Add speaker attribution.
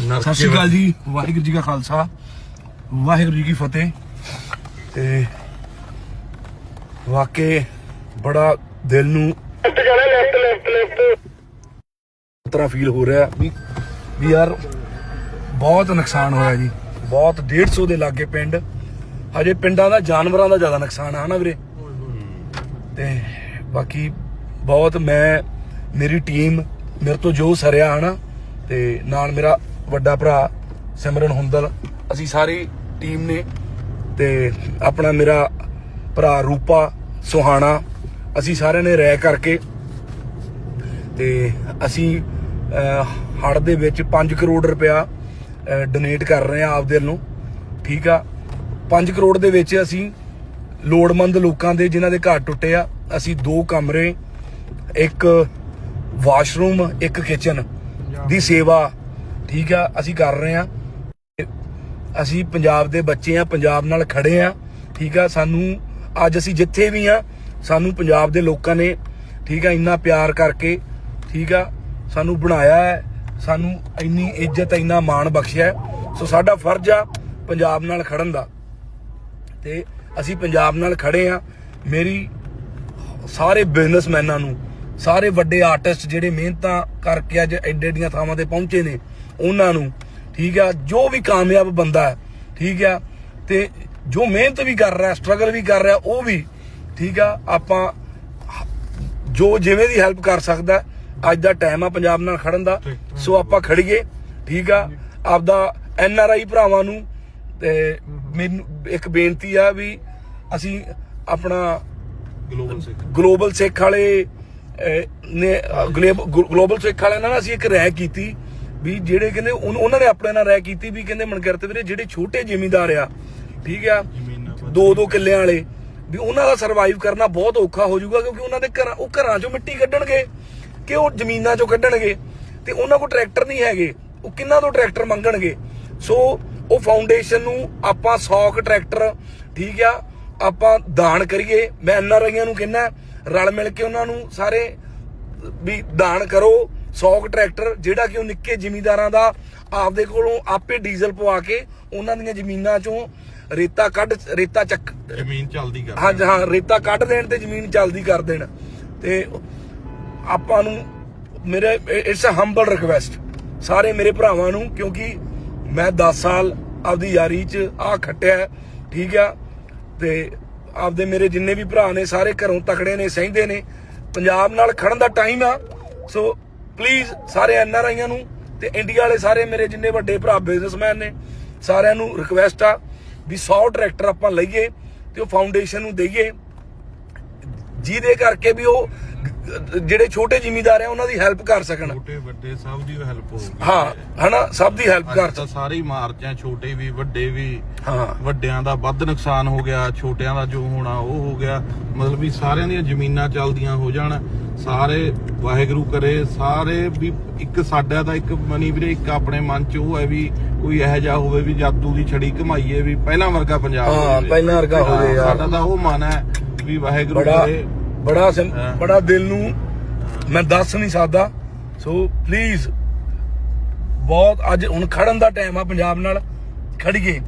Speaker 1: ਸਤਿ ਸ਼੍ਰੀ ਅਕਾਲ ਜੀ ਵਾਹਿਗੁਰੂ ਜੀ ਕਾ ਖਾਲਸਾ ਵਾਹਿਗੁਰੂ ਜੀ ਕੀ ਫਤਿਹ। ਤੇ ਵਾਕੇ ਬੜਾ ਦਿਲ ਨੂੰ ਤਰ੍ਹਾਂ ਫੀਲ ਹੋ ਰਿਹਾ ਵੀ ਵੀ ਯਾਰ ਬਹੁਤ ਨੁਕਸਾਨ ਹੋਇਆ ਜੀ। ਬਹੁਤ 150 ਦੇ ਲਾਗੇ ਪਿੰਡ। ਹਜੇ ਪਿੰਡਾਂ ਦਾ ਜਾਨਵਰਾਂ ਦਾ ਜ਼ਿਆਦਾ ਨੁਕਸਾਨ ਆ ਨਾ ਵੀਰੇ। ਤੇ ਬਾਕੀ ਬਹੁਤ ਮੈਂ ਮੇਰੀ ਟੀਮ ਮੇਰੇ ਤੋਂ ਜੋ ਸਰਿਆ ਹਨਾ ਤੇ ਨਾਲ ਮੇਰਾ ਵੱਡਾ ਭਰਾ ਸਿਮਰਨ ਹੁੰਦਲ, ਅਸੀਂ ਸਾਰੀ ਟੀਮ ਨੇ ਤੇ ਆਪਣਾ ਮੇਰਾ ਭਰਾ ਰੂਪਾ, ਸੁਹਾਣਾ, ਅਸੀਂ ਸਾਰਿਆਂ ਨੇ ਰਹਿ ਕਰਕੇ ਤੇ ਅਸੀਂ ਹੜ ਦੇ ਵਿੱਚ 5 ਕਰੋੜ ਰੁਪਇਆ ਡੋਨੇਟ ਕਰ ਰਹੇ ਆ ਆਪਦੇ ਨੂੰ, ਠੀਕ ਆ? 5 ਕਰੋੜ ਦੇ ਵਿੱਚ ਅਸੀਂ ਲੋੜਮੰਦ ਲੋਕਾਂ ਦੇ ਜਿਨ੍ਹਾਂ ਦੇ ਘਰ ਟੁੱਟੇ ਆ, ਅਸੀਂ ਦੋ ਕਮਰੇ, ਇੱਕ ਵਾਸ਼ਰੂਮ ਇੱਕ ਕਿਚਨ ਦੀ ਸੇਵਾ ਠੀਕ ਆ, ਅਸੀਂ ਕਰ ਰਹੇ ਆ। ਅਸੀਂ ਪੰਜਾਬ ਦੇ ਬੱਚੇ ਆ, ਪੰਜਾਬ ਨਾਲ ਖੜੇ ਆ, ਠੀਕ ਆ। ਸਾਨੂੰ ਅੱਜ ਅਸੀਂ ਜਿੱਥੇ ਵੀ ਆ, ਸਾਨੂੰ ਪੰਜਾਬ ਦੇ ਲੋਕਾਂ ਨੇ, ਠੀਕ ਆ, ਇੰਨਾ ਪਿਆਰ ਕਰਕੇ, ਠੀਕ ਆ, ਸਾਨੂੰ ਬਣਾਇਆ ਹੈ। ਸਾਨੂੰ ਇੰਨੀ ਇੱਜ਼ਤ, ਇੰਨਾ ਮਾਣ ਬਖਸ਼ਿਆ ਸੋ ਸਾਡਾ ਫਰਜ਼ ਆ ਪੰਜਾਬ ਨਾਲ ਖੜਨ ਦਾ। ਤੇ ਅਸੀਂ ਪੰਜਾਬ ਨਾਲ ਖੜੇ ਆ। ਮੇਰੀ ਸਾਰੇ ਬਿਜ਼ਨਸਮੈਨਾਂ ਨੂੰ, ਸਾਰੇ ਵੱਡੇ ਆਰਟਿਸਟ ਜਿਹੜੇ ਮਿਹਨਤਾਂ ਕਰਕੇ ਅੱਜ ਐਡੇ ਐਡੀਆਂ ਥਾਵਾਂ ਤੇ ਪਹੁੰਚੇ ਨੇ ਉਹਨਾਂ ਨੂੰ ਠੀਕ ਆ? ਜੋ ਵੀ ਕਾਮਯਾਬ ਬੰਦਾ ਹੈ ਠੀਕ ਆ? ਤੇ ਜੋ ਮਿਹਨਤ ਵੀ ਕਰ ਰਿਹਾ ਸਟਰਗਲ ਵੀ ਕਰ ਰਿਹਾ ਉਹ ਵੀ ਠੀਕ ਆ? ਆਪਾਂ ਜੋ ਜਿਵੇਂ ਦੀ ਹੈਲਪ ਕਰ ਸਕਦਾ ਅੱਜ ਦਾ ਟਾਈਮ ਆ ਪੰਜਾਬ ਨਾਲ ਖੜਨ ਦਾ। ਸੋ ਆਪਾਂ ਖੜੀਏ ਠੀਕ ਆ? ਆਪਦਾ ਐਨ ਆਰ ਆਈ ਭਰਾਵਾਂ ਨੂੰ ਤੇ ਮੈਨੂੰ ਇੱਕ ਬੇਨਤੀ ਆ ਵੀ ਅਸੀਂ ਆਪਣਾ
Speaker 2: ਗਲੋਬਲ ਸਿੱਖ
Speaker 1: ਗਲੋਬਲ ਸਿੱਖ ਵਾਲੇ ਨੇ ਗਲੋਬਲ ਸਿੱਖ ਵਾਲਿਆਂ ਨਾਲ ਅਸੀਂ ਇੱਕ ਰਾਇ ਕੀਤੀ ਵੀ ਜਿਹੜੇ ਕਹਿੰਦੇ ਉਹਨਾਂ ਨੇ ਆਪਣੇ ਨਾਲ ਰਾਇ ਕੀਤੀ ਵੀ ਕਹਿੰਦੇ ਮਨਕਰਤ ਵੀਰੇ ਜਿਹੜੇ ਛੋਟੇ ਜ਼ਿਮੀਂਦਾਰ ਆ ਠੀਕ ਆ? ਦੋ ਦੋ ਕਿੱਲਿਆਂ ਵਾਲੇ ਵੀ ਉਹਨਾਂ ਦਾ ਸਰਵਾਈਵ ਕਰਨਾ ਬਹੁਤ ਔਖਾ ਹੋ ਜਾਊਗਾ ਕਿਉਂਕਿ ਉਹਨਾਂ ਦੇ ਘਰਾਂ ਉਹ ਘਰਾਂ ਚੋਂ ਮਿੱਟੀ ਕੱਢਣਗੇ ਕਿ ਉਹ ਜ਼ਮੀਨਾਂ ਚੋਂ ਕੱਢਣਗੇ ਤੇ ਉਹਨਾਂ ਕੋਲ ਟਰੈਕਟਰ ਨਹੀਂ ਹੈਗੇ ਉਹ ਕਿੰਨਾ ਤੋਂ ਟਰੈਕਟਰ ਮੰਗਣਗੇ? ਸੋ ਉਹ ਫਾਊਂਡੇਸ਼ਨ ਨੂੰ ਆਪਾਂ 100 ਕੁ ਟਰੈਕਟਰ ਠੀਕ ਆ ਆਪਾਂ ਦਾਨ ਕਰੀਏ। ਮੈਂ ਐਨਆਰਆਈਆਂ ਨੂੰ ਕਹਿੰਦਾ ਰਲ ਮਿਲ ਕੇ ਉਹਨਾਂ ਨੂੰ ਸਾਰੇ ਵੀ ਦਾਨ ਕਰੋ। 100 ਕੁ ਟਰੈਕਟਰ ਜਿਹੜਾ ਕਿ ਉਹ ਨਿੱਕੇ ਜ਼ਿਮੀਂਦਾਰਾਂ ਦਾ ਆਪਦੇ ਕੋਲੋਂ ਆਪੇ ਡੀਜ਼ਲ ਪਵਾ ਕੇ ਉਹਨਾਂ ਦੀਆਂ ਜ਼ਮੀਨਾਂ ਚੋਂ ਰੇਤਾ ਕੱਢ ਰੇਤਾ ਚੱਕ
Speaker 2: ਜ਼ਮੀਨ ਚੱਲਦੀ ਕਰ
Speaker 1: ਹਾਂ ਹਾਂ ਰੇਤਾ ਕੱਢ ਦੇਣ ਤੇ ਜ਼ਮੀਨ ਚੱਲਦੀ ਕਰ ਦੇਣ। ਤੇ ਆਪਾਂ ਨੂੰ ਮੇਰੇ ਇਟਸ ਅ ਹੰਬਲ ਰਿਕਵੈਸਟ ਸਾਰੇ ਮੇਰੇ ਭਰਾਵਾਂ ਨੂੰ ਕਿਉਂਕਿ ਮੈਂ 10 ਸਾਲ ਆਪਦੀ ਯਾਰੀ 'ਚ ਆ ਖੱਟਿਆ ਠੀਕ ਆ? ਤੇ ਆਪਦੇ ਮੇਰੇ ਜਿੰਨੇ ਵੀ ਭਰਾ ਨੇ ਸਾਰੇ ਘਰੋਂ ਤਕੜੇ ਨੇ ਸਹਿੰਦੇ ਨੇ ਪੰਜਾਬ ਨਾਲ ਖੜਨ ਦਾ ਟਾਈਮ ਆ। ਸੋ ਪਲੀਜ਼ ਸਾਰੇ ਐਨ ਆਰ ਆਈਆਂ ਨੂੰ ਤੇ ਇੰਡੀਆ ਵਾਲੇ ਸਾਰੇ ਮੇਰੇ ਜਿੰਨੇ ਵੱਡੇ ਭਰਾ ਬਿਜ਼ਨਸਮੈਨ ਨੇ, ਸਾਰਿਆਂ ਨੂੰ ਰਿਕਵੈਸਟ ਆ ਵੀ 100 ਟਰੈਕਟਰ ਆਪਾਂ ਲਈਏ ਤੇ ਉਹ ਫਾਊਂਡੇਸ਼ਨ ਨੂੰ ਦਈਏ, ਜਿਹਦੇ ਕਰਕੇ ਵੀ ਉਹ ਜਿਹੜੇ ਛੋਟੇ ਜਿਮੀਦਾਰ ਆ, ਉਹਨਾਂ ਦੀ ਹੈਲਪ ਕਰ ਸਕਣ।
Speaker 2: ਵੱਡੇ ਸਭ ਦੀ ਹੈਲਪ ਹੋਊਗੀ।
Speaker 1: ਹਾਂ ਹਨਾ? ਸਭ ਦੀ ਹੈਲਪ ਕਰ
Speaker 2: ਤਾਂ ਸਾਰੇ ਹੀ ਮਾਰਚਾਂ ਛੋਟੇ ਵੀ ਵੱਡੇ ਵੀ
Speaker 1: ਹਾਂ।
Speaker 2: ਵੱਡਿਆਂ ਦਾ ਵੱਧ ਨੁਕਸਾਨ ਹੋ ਗਿਆ ਛੋਟਿਆਂ ਦਾ ਜੋ ਹੋਣਾ ਉਹ ਹੋ ਗਿਆ। ਮਤਲਬ ਵੀ ਸਾਰਿਆਂ ਦੀਆਂ ਜ਼ਮੀਨਾਂ ਚੱਲਦੀਆਂ ਹੋ ਜਾਣ। ਸਾਰੇ ਵਾਹਿਗੁਰੂ ਕਰੇ ਸਾਰੇ ਵੀ ਇੱਕ ਸਾਡਾ ਤਾਂ ਇੱਕ ਮਨੀ ਵੀਰੇ ਇੱਕ ਆਪਣੇ ਮਨ ਚ ਉਹ ਹੈ ਵੀ ਕੋਈ ਇਹੋ ਜਿਹਾ ਹੋਵੇ ਵੀ ਜਾਦੂ ਦੀ ਛੜੀ ਘਮਾਈਏ ਵੀ ਪਹਿਲਾਂ ਵਰਗਾ ਪੰਜਾਬ
Speaker 1: ਹਾਂ। ਪਹਿਲਾਂ ਵਰਗਾ ਹੋਵੇ ਯਾਰ।
Speaker 2: ਸਾਡਾ ਤਾਂ ਉਹ ਮਨ ਹੈ ਵੀ ਵਾਹਿਗੁਰੂ
Speaker 1: ਬੜਾ
Speaker 2: ਕਰੇ।
Speaker 1: ਬੜਾ। ਬੜਾ ਦਿਲ ਨੂੰ ਮੈਂ ਦੱਸ ਨਹੀਂ ਸਕਦਾ। ਸੋ ਪਲੀਜ਼ ਬਹੁਤ ਅੱਜ ਹੁਣ ਖੜਨ ਦਾ ਟਾਈਮ ਆ ਪੰਜਾਬ ਨਾਲ ਖੜੀਏ।